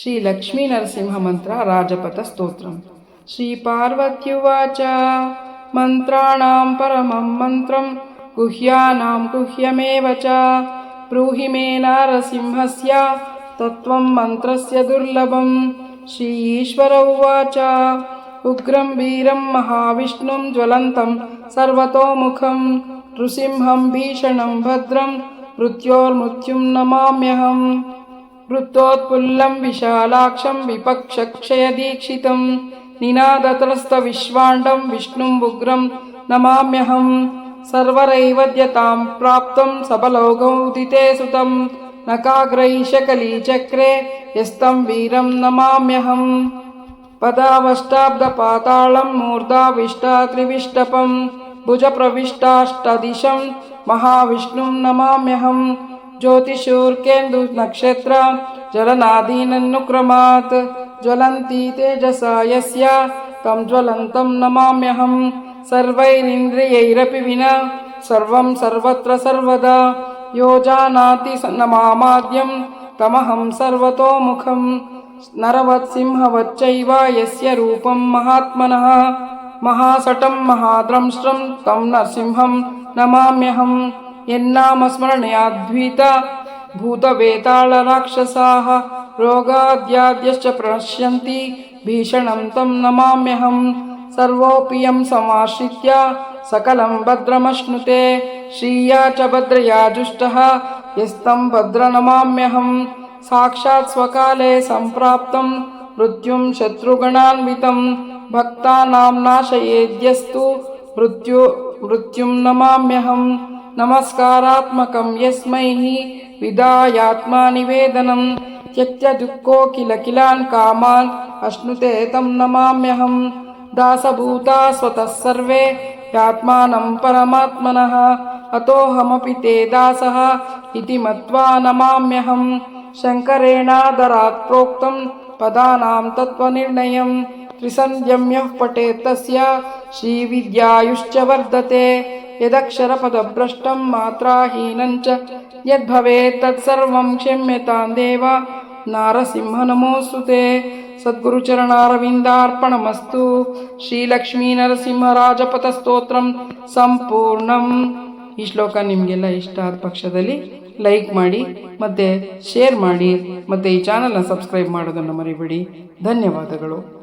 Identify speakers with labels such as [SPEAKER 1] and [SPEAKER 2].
[SPEAKER 1] శ్రీ లక్ష్మీ నరసింహమంత్ర రాజపత స్తోత్రం. శ్రీ పార్వత్యువాచ మంత్రాణం పరమం మంత్రం గుహ్యానాం గుహ్యమేవ చ బ్రూహి మే నారసింహస్య తత్వం మంత్రస్య దుర్లభం. శ్రీ ఈశ్వర ఉవాచ ఉగ్రం వీరం మహావిష్ణుం జ్వలంతం సర్వతోముఖం నృసింహం భీషణం భద్రం మృత్యోర్మృత్యుం నమామ్యహం. वृत्तोत्पुल्लं विशालाक्षं विपक्षक्षयदीक्षितं निनादत्रस्तविश्वाण्डं विष्णुम् उग्रं नमाम्यहं सर्वरैवद्यतां प्राप्तं सबलौगौदिते सुतं नकाग्रैशकलीचक्रे यस्तं वीरं नमाम्यहम् पदावष्टाब्दपातालं मूर्धाविष्टात्रिविष्टपं भुजप्रविष्टाष्टदिशं महाविष्णुं नमाम्यहम् ज्योतिषूर्केन्दुनक्षत्र जलनादीननुक्रमात् ज्वलन्ती तेजसा यस्य तं ज्वलन्तं नमाम्यहं। सर्वैरिन्द्रियैरपि विना सर्वं सर्वत्र सर्वदा। यो जानाति नमामाद्यं तमहं सर्वतोमुखं। नरवत्सिंहवच्चैव यस्य रूपं महात्मनः। महासटं महाद्रंष्ट्रं तं नरसिंहं नमाम्यहम् यन्नामस्मरणयाद्वीत भूतवेतालराक्षसाः रोगाद्याद्यश्च प्रणश्यन्ति भीषणं तं नमाम्यहं सर्वोऽपि यं समाश्रित्य सकलं भद्रमश्नुते श्रिया च भद्रया जुष्टः यस्तं भद्रनमाम्यहं साक्षात् स्वकाले सम्प्राप्तं मृत्युं शत्रुगणान्वितं भक्तानां नाशयेद्यस्तु मृत्यु मृत्युं नमाम्यहम् नमस्कारात्मकं यस्मै विदायात्मा निवेदनं त्यक्त्य दुःखो किल किलान् कामान् अश्नुते तं नमाम्यहं दासभूता स्वतः सर्वे यात्मानं परमात्मनः अतोऽहमपि ते दासः इति मत्वा नमाम्यहं शङ्करेणादरात् प्रोक्तं पदानां तत्त्वनिर्णयं त्रिसन्ध्यं यः पठेत् तस्य श्रीविद्यायुश्च वर्धते यदक्षरपदभ्रष्टं मात्राहीनं च यद्भवेत् तत्सर्वं क्षम्यतां देव नारसिंह नमोऽस्तु ते ಸದ್ಗುರುಚರಣಾರವಿಂದಾರ್ಪಣಮಸ್ತು ಶ್ರೀಲಕ್ಷ್ಮೀ ನರಸಿಂಹರಾಜಪಥ ಸಂಪೂರ್ಣಂ ಈ ಶ್ಲೋಕ ನಿಮಗೆಲ್ಲ ಇಷ್ಟ ಆದ ಪಕ್ಷದಲ್ಲಿ ಲೈಕ್ ಮಾಡಿ ಮತ್ತು ಶೇರ್ ಮಾಡಿ ಮತ್ತು ಈ ಚಾನಲ್ನ ಸಬ್ಸ್ಕ್ರೈಬ್ ಮಾಡೋದನ್ನು ಮರಿಬೇಡಿ ಧನ್ಯವಾದಗಳು